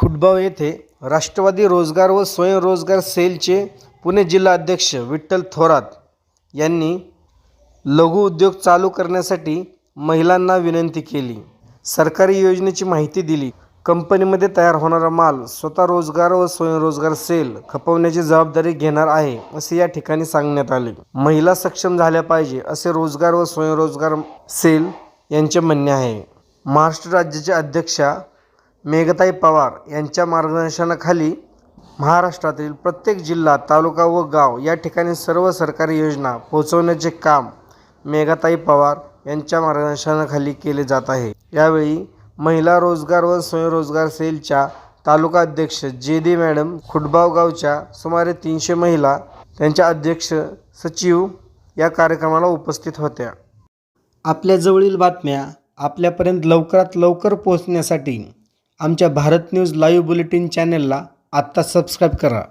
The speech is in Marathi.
खुटबाव येथे राष्ट्रवादी रोजगार व स्वयंरोजगार सेलचे पुणे जिल्हा अध्यक्ष विठ्ठल थोरात यांनी लघुउद्योग चालू करण्यासाठी महिलांना विनंती केली. सरकारी योजनेची माहिती दिली. कंपनीमध्ये तयार होणारा माल स्वतः रोजगार व स्वयंरोजगार सेल खपवण्याची जबाबदारी घेणार आहे असे या ठिकाणी सांगण्यात आले. महिला सक्षम झाल्या पाहिजे असे रोजगार व स्वयंरोजगार सेल यांचे म्हणणे आहे. महाराष्ट्र राज्याच्या अध्यक्षा मेघताई पवार यांच्या मार्गदर्शनाखाली महाराष्ट्रातील प्रत्येक जिल्हा तालुका व गाव या ठिकाणी सर्व सरकारी योजना पोहोचवण्याचे काम मेघाताई पवार यांच्या मार्गदर्शनाखाली केले जात आहे. यावेळी महिला रोजगार व स्वयंरोजगार सेलच्या तालुका अध्यक्ष जे डी मॅडम खुटबाव गावच्या सुमारे तीनशे महिला त्यांच्या अध्यक्ष सचिव या कार्यक्रमाला उपस्थित होत्या. आपल्याजवळील बातम्या आपल्यापर्यंत लवकरात लवकर पोहोचण्यासाठी आमच्या भारत न्यूज लाईव्ह बुलेटिन चॅनलला आत्ता सबस्क्राईब करा.